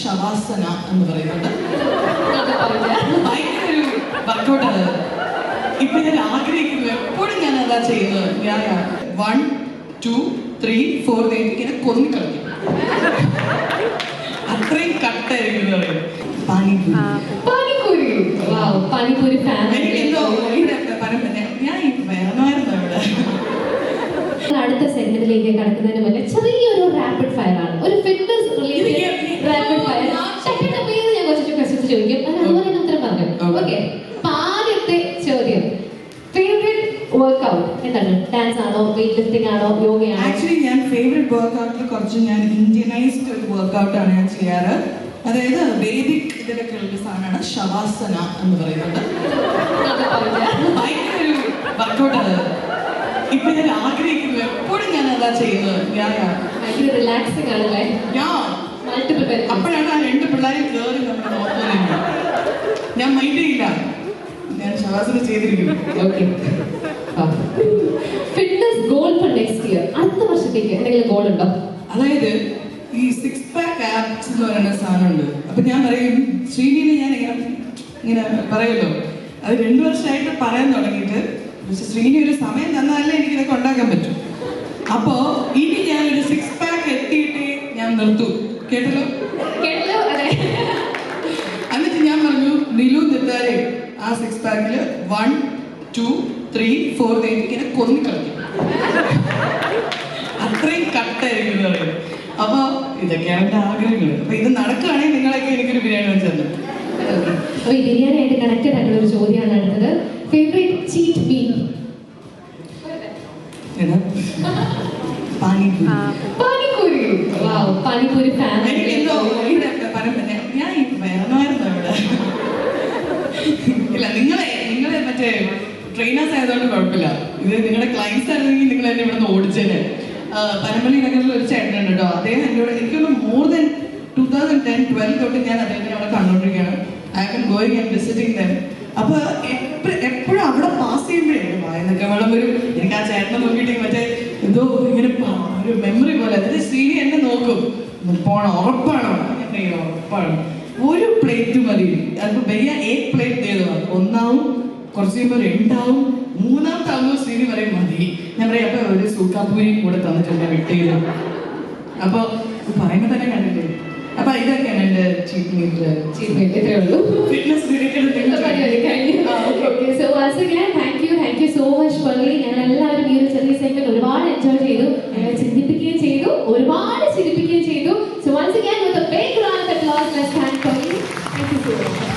ശവാസന എന്ന് പറയുന്നുണ്ട് വർക്കൗട്ട് ആണ്. ഇപ്പൊ ഞാൻ ആഗ്രഹിക്കുന്നു എപ്പോഴും ഞാൻ അതാ ചെയ്യുന്നത്. ഞാൻ വൺ ടു ത്രീ ഫോർ ഇങ്ങനെ കൊന്നി കളിക്കും. അത്രയും കട്ടായിരിക്കും പാനിപൂരി പാനിപൂരി ഞാൻ വേണമായിരുന്നു ഇവിടെ. അടുത്ത സെഗ്മെന്റിലേക്ക് കടക്കുന്നതിന് മുന്നേ ചെറിയൊരു റാപ്പിഡ് ഫയർ ആണ്. ഒരു ഫിറ്റ്നസ് റിലേറ്റഡ് ചോദിക്കും. അത് അതുപോലെ തന്നെ ഉത്തരം പറഞ്ഞു. ഓക്കെ ആദ്യത്തെ ചോദ്യം. ഫേവറേറ്റ് വർക്ക്ഔട്ട് എന്താണ്? ഡാൻസ് ആണോ വെയിറ്റ് ലിഫ്റ്റിംഗ് ആണോ യോഗയാണോ? ആക്ച്വലി ഞാൻ ഫേവറേറ്റ് വർക്കൗട്ടിൽ കുറച്ച് ഞാൻ ഇന്ത്യനൈസ്ഡ് ഒരു വർക്കൗട്ടാണ് ഞാൻ ചെയ്യാറ്. അതായത് വേദിക് ഇതിലൊക്കെ ഉള്ള സാധനമാണ് ശവാസന എന്ന് പറയുന്നത്. ഭയങ്കര ഒരു വർക്കൗട്ടാണ് ഇപ്പൊ ഞാൻ ആഗ്രഹിക്കുന്നു. എപ്പോഴും ഞാൻ അതാ ചെയ്യുന്നത്. ഞാൻ റിലാക്സിംഗ് ആണല്ലേ? ഞാൻ അപ്പോഴാണ് ആ രണ്ട് പിള്ളേരും ഞാൻ മൈൻഡ് ചെയ്യില്ല ഞാൻ ശവാസന ചെയ്തിരിക്കുന്നു. Okay fitness goal for next year അടുത്ത വർഷത്തേക്ക് എന്തെങ്കിലും ഗോൾ ഉണ്ടോ? അതായത് ഈ സിക്സ് പാക്ക് ആപ്സ് എന്ന് പറയുന്ന സാധനമുണ്ട്. അപ്പൊ ഞാൻ പറയും ശ്രീനിനെ ഞാൻ ഇങ്ങനെ ഇങ്ങനെ പറയുമല്ലോ അത് രണ്ടു വർഷമായിട്ട് പറയാൻ തുടങ്ങിയിട്ട് പക്ഷെ ശ്രീനി ഒരു സമയം തന്നാലേ എനിക്ക് ഇതൊക്കെ ഉണ്ടാക്കാൻ പറ്റും. അപ്പോ ഇനി ഞാൻ ഒരു സിക്സ് പാക്ക് എത്തിയിട്ട് ഞാൻ നിർത്തൂ. കേട്ടല്ലോ? കേട്ടല്ലോ അതെ എന്നിട്ട് ഞാൻ പറഞ്ഞു നിലു നിത്താരെ ആ സിക്സ് പാക്കിൽ വൺ ടു ത്രീ ഫോർ ഇങ്ങനെ കൊന്നി കളിക്കും. അത്രയും കട്ടായിരിക്കും എന്ന് പറയുന്നത്. അപ്പൊ ഇതൊക്കെയാണ് എന്റെ ആഗ്രഹങ്ങൾ അപ്പൊ ഇത് നടക്കുകയാണെങ്കിൽ നിങ്ങളൊക്കെ എനിക്കൊരു ബിരിയാണി വെച്ചു തന്നെ അപ്പൊ ഈ ബിരിയാണി ആയിട്ട് കണക്റ്റഡ് ആയിട്ടുള്ള ഒരു ചോദ്യമാണ് അടുത്തത്. Favourite cheat meal? Panipuri panipuri family ഞാൻ ഈ വേണമായിരുന്നു ഇവിടെ ഇല്ല നിങ്ങളെ നിങ്ങളെ മറ്റേ ട്രെയിനേഴ്സ് ആയതുകൊണ്ട് കുഴപ്പമില്ല. ഇത് നിങ്ങളുടെ ക്ലൈൻസ് ആയിരുന്നെങ്കിൽ നിങ്ങൾ എന്നെ ഇവിടെ നിന്ന് ഓടിച്ചേനെ പനമ്പള്ളി നഗറിൽ ഒരു ചേട്ടനുണ്ട് കേട്ടോ. അദ്ദേഹം എന്നോട് എനിക്കൊന്ന് more than two thousand ten twelve തൊട്ട് ഞാൻ അദ്ദേഹത്തിനെ അവിടെ കണ്ടുകൊണ്ടിരിക്കുകയാണ്. I am going and visiting them അപ്പൊ എപ്പോഴും അവിടെ പാസ് ചെയ്യുമ്പോഴേ വായനൊക്കെ വെള്ളം വരും എനിക്ക് ആ ചേട്ടനെ നോക്കിയിട്ട് മറ്റേ എന്തോ ഇങ്ങനെ ഒരു മെമ്മറി പോലെ. അതായത് ശ്രീനി എന്നെ നോക്കും. പോണം ഉറപ്പാണോ. ഉറപ്പാണ്. ഒരു പ്ലേറ്റ് മതി. അതിപ്പോ വലിയ ഏറ്റ് പ്ലേറ്റ് ചെയ്തു ഒന്നാവും കുറച്ച് കഴിയുമ്പോൾ രണ്ടാവും മൂന്നാമത്തെ ആകുമ്പോൾ ശ്രീനി പറയും മതി. ഞാൻ പറയും അപ്പൊ ഒരു സൂക്കാപ്പൂരിയും കൂടെ തന്നിട്ടുണ്ട് വിട്ടയിൽ അപ്പൊ പറയുമ്പോ തന്നെ കണ്ടില്ലേ? അപ്പൊ ഇതൊക്കെയാണ് എന്റെ ചീറ്റ് മീറ്റ് ചീഫ് ഇത്രേ ഉള്ളൂ. Fitness so once again thank you thank you so much Palli ഞങ്ങൾ എല്ലാവരും ഈ ഒരു ചെറിയ സെഗ്മെന്റ് ഒരുപാട് എൻജോയ് ചെയ്തു. ഞങ്ങളെ ചിന്തിപ്പിക്കുകയും ചെയ്തു. ഒരുപാട് ചിരിപ്പിക്കുകയും ചെയ്തു. So once again with a big round of applause let's thank Palli thank you so much